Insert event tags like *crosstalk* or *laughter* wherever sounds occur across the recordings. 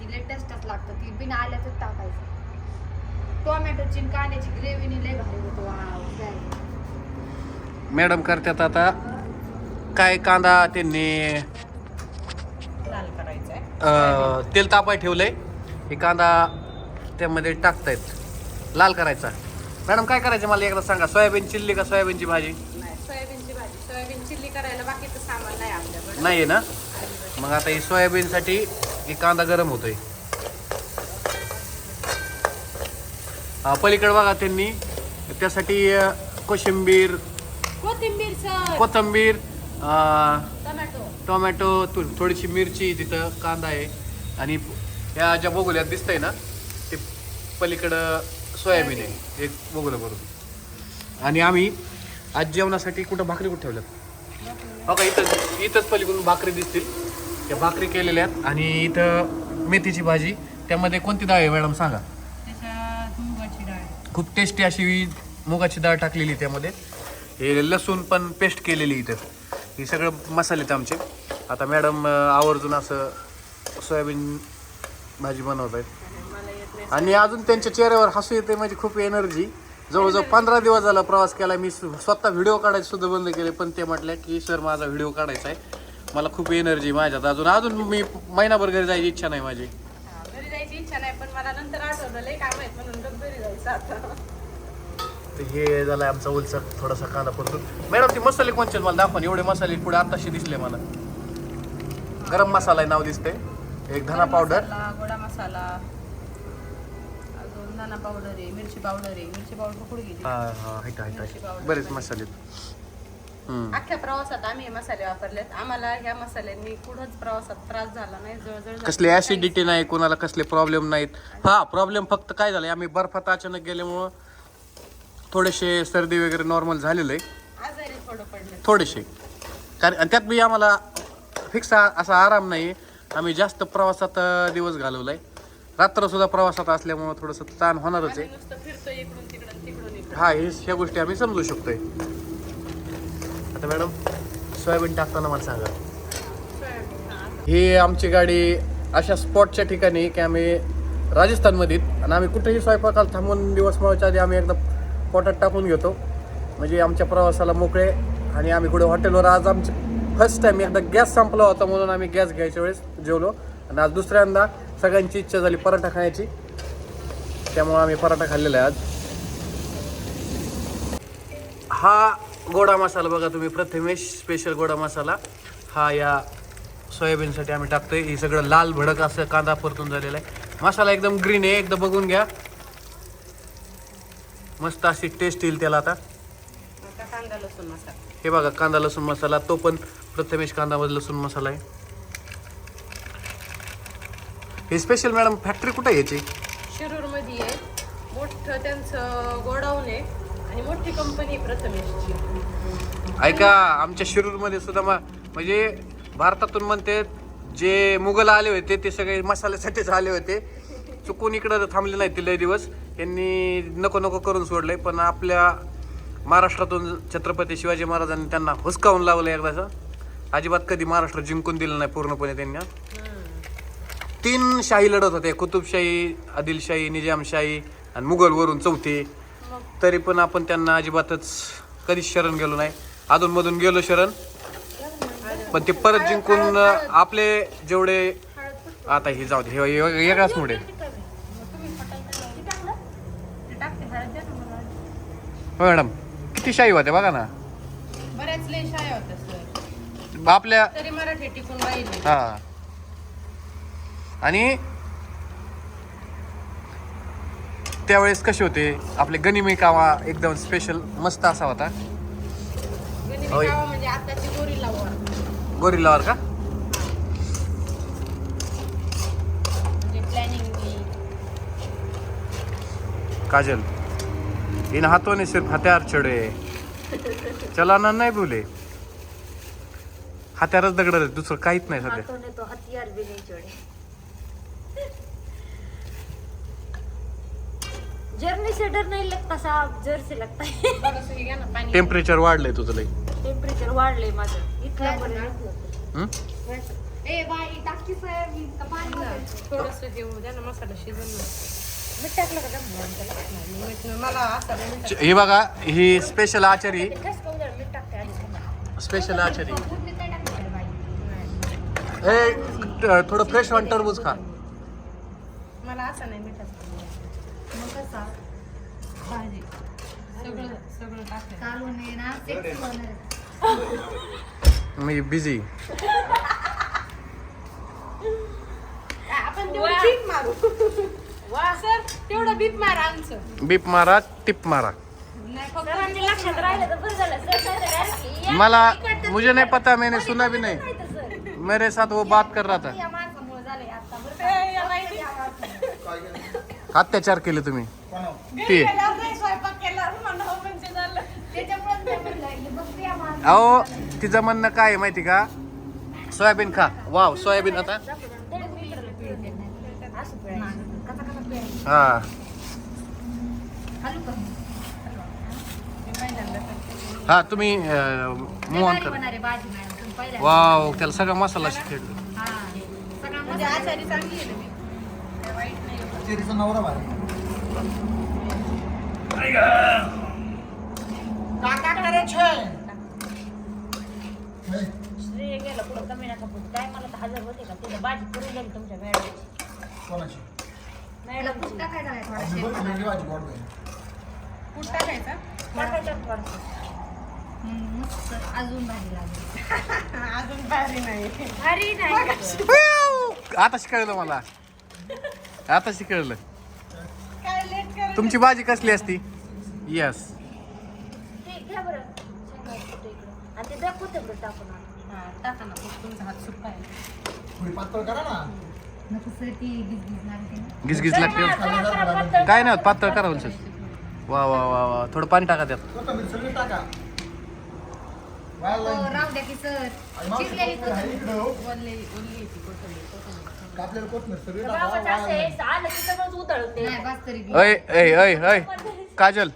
ती लेटेस्टच लागतं. ती बिना आल्याच टाकायचं. टोमॅटोची आणि कांद्याची ग्रेव्हीनी लय भारी होतो. वाव काय मॅडम करतात आता काय कांदा त्यांनी लाल करायचं तेल तापाय ठेवलंय. हे कांदा त्यामध्ये टाकतायत. लाल करायचा. मॅडम काय करायचं मला एकदा सांगा सोयाबीन चिल्ली का सोयाबीनची भाजी? नाही सोयाबीनची भाजी. सोयाबीन चिल्ली करायला बाकीचं सामान नाही आपल्याकडे. नाही आहे ना? मग आता ही सोयाबीनसाठी ही कांदा गरम होतोय. हा, पलीकडे बघा त्यांनी. त्यासाठी कोशिंबीर कोथिंबीर सर. कोथंबीर टोमॅटो. थोडीशी मिरची तिथं कांदा आहे. आणि या ज्या बघुल्यात दिसतंय ना ते पलीकडं सोयाबीन आहे. एक बघूला बरोबर आणि आम्ही आज जेवणासाठी कुठं भाकरी कुठं ठेवल्यात? हो का इथं इथंच पलीकडून भाकरी दिसतील. त्या भाकरी केलेल्या आहेत. आणि इथं मेथीची भाजी. त्यामध्ये कोणती डाळ आहे मॅडम सांगा. खूप टेस्टी अशी मुगाची डाळ टाकलेली त्यामध्ये. हे लसूण पण पेस्ट केलेली इथं. हे सगळं मसाले आहेत आमचे. आता मॅडम आवर्जून असं सोयाबीन भाजी बनवत आहेत आणि अजून त्यांच्या चेहऱ्यावर हसू येते म्हणजे खूप एनर्जी जवळजवळ पंधरा दिवस झाला प्रवास केला. मी स्व- स्वतः व्हिडिओ काढायचे सुद्धा बंद केले पण ते म्हटले की सर माझा व्हिडिओ काढायचा आहे. मला खूप एनर्जी माझ्यात. अजून अजून मी महिनाभर घरी जायची इच्छा नाही माझी. हा, घरी जायची इच्छा नाही पण मला नंतर आठवलं लय काम आहेत म्हणून गप घरी जायचं आता. तर हे झालं आमचा उलचा थोडासा कांदा परतून. मॅडम ते मसाले कोणचे आहेत? मला दाखवा ना. एवढे मसाले पुढे आताशी दिसले मला. गरम मसाला आहे नाव दिसते एक धना पावडर मसाला, गोडा मसाला. अजून धना पावडर आहे मिरची पावडर आहे. मिरची पावडर गेली? हा हा का. बरेच मसाले आहेत. अख्ख्या प्रवासात आम्ही हे मसाले वापरलेत. आम्हाला ह्या मसाल्यांनी कुठंच प्रवासात त्रास झाला नाही. जवळजवळ कसले ऍसिडिटी नाही कोणाला कसले प्रॉब्लेम नाहीत. हा प्रॉब्लेम फक्त काय झालं आम्ही बर्फात अचानक गेल्यामुळं थोडेसे सर्दी वगैरे नॉर्मल झालेलं. आहे आजारी थोडं पडले थोडेसे. कारण आणि त्यात बी आम्हाला फिक्स असा आराम नाही आम्ही जास्त प्रवासात अं, दिवस घालवलाय. रात्र सुद्धा प्रवासात असल्यामुळं थोडंसं ताण होणारच आहे. नुसतं फिरतोय इकडून तिकडून तिकडून इकडून. हा हे ह्या गोष्टी आम्ही समजू शकतोय. आता मॅडम सोयाबीन टाकताना मला सांगा हा. आमची गाडी अशा स्पॉटच्या ठिकाणी की आम्ही राजस्थानमध्ये. आणि आम्ही कुठेही स्वयंपाकाला थांबून दिवस मावच्या आधी आम्ही एकदा पोटात टाकून घेतो म्हणजे आमच्या प्रवासाला मोकळे आणि आम्ही कुठे हॉटेलवर आज आमची फर्स्ट टाइम एकदा गॅस संपला होता म्हणून आम्ही गॅस घ्यायच्या वेळेस जेवलो आणि आज दुसऱ्यांदा सगळ्यांची इच्छा झाली पराठा खाण्याची त्यामुळे आम्ही पराठा खाल्लेला आहे आज हा गोडा मसाला बघा तुम्ही प्रथमेश स्पेशल गोडा मसाला. हा या सोयाबीनसाठी आम्ही टाकतोय. हे सगळं लाल भडक असं कांदा परतून झालेला आहे. मसाला एकदम ग्रीन आहे एकदा बघून घ्या. मस्त अशी टेस्ट येईल त्याला आता. कांदा लसूण मसाला. हे बघा कांदा लसूण मसाला. तो पण प्रथमेश कांदा लसूण मसाला आहे. हे स्पेशल मॅडम फॅक्टरी कुठे आहे याची? शिरूरमध्ये आहे. मोठं त्यांचं गोडाऊन आहे. आणि मोठी कंपनी प्रथमेशची. ऐका आमच्या शिरूरमध्ये सुद्धा म्हणजे भारतातून म्हणते जे मुघल आले होते ते सगळे मसाल्यासाठीच आले होते. चुकून इकडं थांबले नाही ते लय दिवस. यांनी नको नको करून सोडले पण आपल्या महाराष्ट्रातून छत्रपती शिवाजी महाराजांनी त्यांना हुसकावून लावलं एकदाचं. अजिबात कधी महाराष्ट्र जिंकून दिलं नाही पूर्णपणे त्यांना. तीन शाही लढत होते कुतुबशाही आदिलशाही निजामशाही आणि मुघलवरून चौथी. तरी पण आपण त्यांना अजिबातच कधीच शरण गेलो नाही. अधूनमधून गेलो शरण. पण ते परत जिंकून आपले जेवढे आता हे जाऊ दे हे वेगळाच मला. हो मॅडम किती शाही होत्या बघा ना. आपल्या हा. आणि त्यावेळेस कसे होते? आपले गनिमी कावा एकदम स्पेशल मस्त असा होता. होय. म्हणजे गोरिल्लावर का? म्हणजे काजल इन हाथों ने सिर्फ हथियार छेड़े. चलाना नहीं भूले. हत्यारच दगड दुसरं काहीच नाही सध्या. तो हथियार भी नहीं छोड़े. जर्नी से डर नहीं लगता साहब जर से लगता है. टेम्परेचर वाढलंय तुझं लई. टेम्परेचर वाढलंय माझं. इथलं बरं हं? ए बाई टाकी सोयाबीन का पाणी होतं? थोडस हे होऊ द्या ना मसाला शिजून. मीठ टाकलं का त्यात? नाही, मीठ नाही. मला नाही मीठ हे बघा ही स्पेशल आचारी. टाकते स्पेशल आचारी. फोडणीत नाही टाकलं बाई. ए ट- थोडं फ्रेश वन टरबूज खा. मला असं नाही मिठाचं कसा भाजी. सगळं सगळं ना sexy आहे. मी बिझी आपण तेवढं बीप मारू. वा. सर तेवढं बीप मारा आमचं. बीप मारा टिप मारा. नाही फक्त लक्षात राहिलं. तर बरं झालं. मला मुझे नहीं पता मैंने सुना भी नहीं. मेरे साथ वो बात कर रहा था. या माणसामुळे झालंय आता बरं का? अत्याचार केले तुम्ही. केला म्हणजे हे या माणसामुळे अहो. तिचं म्हणणं काय आहे माहिती का सोयाबीन खा वाव सोयाबीन आता असं पिळायचं. कसा कसा पिळायचं? हा? हा तुम्ही भारी कर. वाव त्याला सगळा मसाला शिकेल हा. सगळा म्हणजे. आचारी चांगली आहे नवरा श्रेय गेलं पुढं कमी नका काय मला तर हजर होते का? तिथं भाजी करून गेली तुमच्या मॅडमची. कोणाची? थोडा भाजी गोड थोडंसं. हम्म, मस्त. अजून भारी लागेल. *laughs* अजून भारी नाही. भारी नाही. *laughs* आता शिकवलं मला. आता शिकवलं. काय तुमची भाजी कसली असती यस ते घ्या बरं शेंगाचं कुठं इकडं. आणि ते द्या कोथिंबीर टाकून आणा. हा, टाका ना मग तुमचा हात सुका आहे थोडी पातळ करा ना नको सर ती गिजगिज लागते ना. पातळ काय नाही होत, पातळ करा सर वा वा वा वा थोडं पाणी टाका त्यात कोथिंबीर सगळी टाका वाया हो. राहू द्या की सर आणि मावशी चिरलेली कोथिंबीर आहे इकडं हो. ओली ओली आहे ती कोथिंबीर, कोथिंबीर. सगळी आलं की सगळंच उधळते. नाही बस तरी घे. अय अय काजल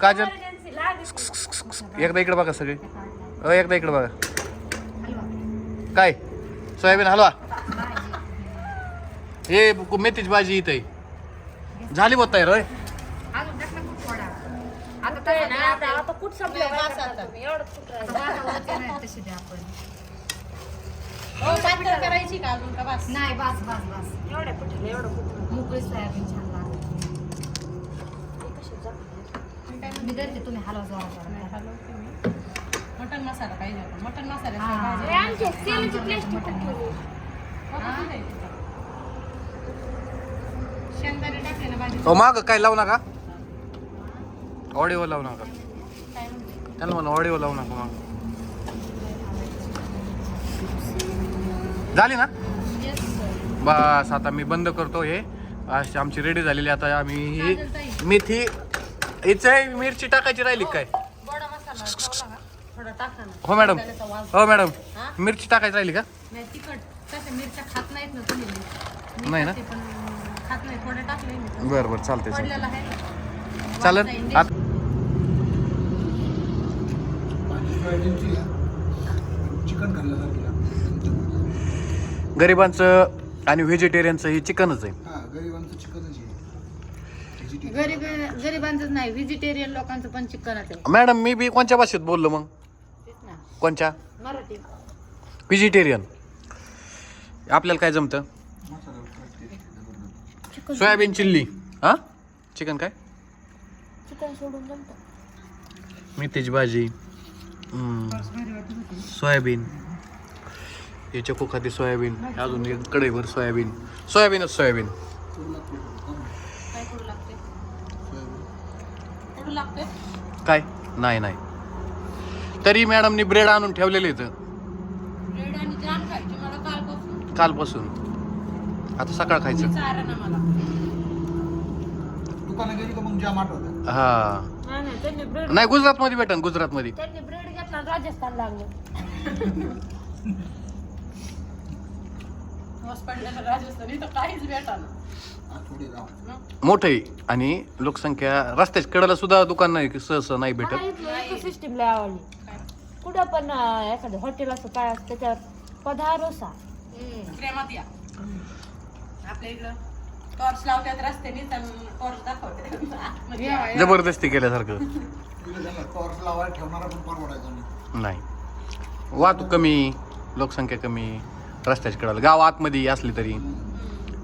काजल Emergency लागली. एकदा इकडे बघा सगळे अय एकदा इकडे बघा हलवा. काय सोयाबीन हलवा भाजी. हे बु- मेथीची भाजी इथे झाली बोलत आहे रोय अजून टाक ना खूप थोडा आता कुठं आहे तसं ना, आता आता कुठं संपलं. तुम्ही? एवढंच कुठं राहिलं. आता तसे द्या आपण पातळ करायची. का अजून का? बस. नाही बस बस बस. एवढ्या पिठाला एवढं कुठं मोकळी सोयाबीन छान लागते? मी धरते तुम्ही हलवा जोरा नाही, जोरा हलवते मी. मटण मसाला पाहिजे होता. मटण मसाल्याशिवाय हा. प्लेट कुठं? हो. शेंगदाणे टाकले ना भाजी हो माग काय लावू नका. ऑडिओ लावू नका. त्यांना म्हणा ऑडिओ लावू नका मग. झाली ना येस सर बस आता मी बंद करतो हे अशी आमची रेडी झालेली आता आम्ही ही. मेथी हिचं मिरची टाकायची राहिली काय गोडा मसाला लावला का? थोडा टाका ना हो मॅडम. हो मॅडम हा? मिरची टाकायची राहिली का नाही तिखट तशा मिरच्या खात नाहीत ना तुम्ही मी नाही ना? खाते पण खात नाही थोडे टाकले मी बरं बरं चालते. चालेल. चिकन खाल्ल्यासारखी लागते. गरिबांचं आणि व्हेजिटेरियनचं हे चिकनच आहे. हा गरिबांचं चिकनच आहे. Vegetarian. गरीब गरिबांचं नाही व्हेजिटेरियन लोकांचं पण चिकनच आहे. मॅडम मी बी कोणत्या भाषेत बोललो मग? तेच ना. कोणच्या? मराठी. व्हेजिटेरियन. आपल्याला काय जमतं? मसाला. Soybean chilli. हा? चिकन काय? चिकन सोडून जमतं. मेथीची भाजी. हम्म, सोयाबीन. हे चकू खाती सोयाबीन. अजून एक कढईभर सोयाबीन. सोयाबीनच सोयाबीन. काय? करू लागते सोयाबीन. करू लागते काय नाही नाही. तरी मॅडमनी ब्रेड आणून ठेवलेले इथं ब्रेड आणि जाम खायची. मला कालपासून कालपासून आता सकाळ खायचं हा. नाही, नाही, त्यांनी ब्रेड नाही गुजरातमध्ये भेटन गुजरातमध्ये. त्यांनी ब्रेड घेतला आणि राजस्थान लागलं. *laughs* पडलेला राजस्थान काहीच राव मोठं आहे आणि लोकसंख्या रस्त्याच्या कडेला सुद्धा दुकान नाही सहसा नाही भेटत. सिस्टीम लय आवडली. कुठं पण अं, एखादं हॉटेल असं काय असतं त्याच्यावर पधा रोसा प्रेमात या. आपल्या इकडं टॉर्च लावतात रस्त्याने टॉर्च दाखवतात आतमध्ये. जबरदस्ती केल्यासारखं. तिकडे त्यांना टॉर्च लावायला ठेवणारा पण परवडायचा नाही. नाही. वाहतूक कमी लोकसंख्या कमी. रस्त्याच्या कडाला. गाव आतमध्ये असली तरी.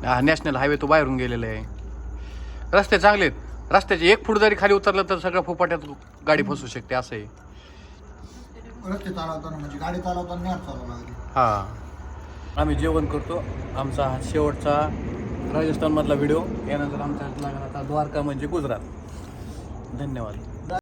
हा नॅशनल हायवे तो बाहेरून गेलेला आहे. रस्ते चांगले आहेत. रस्त्याचे एक फूट जरी खाली उतरलं तर सगळं फुपाट्यात गाडी फसू शकते असं आहे. रस्ते चालवताना म्हणजे गाडी चालवताना नाही हात चालवला लागली. हां. आम्ही जेवण करतो. आमचा हा शेवटचा राजस्थानमधला व्हिडिओ यानंतर आमचा लागला आता द्वारका म्हणजे गुजरात. धन्यवाद.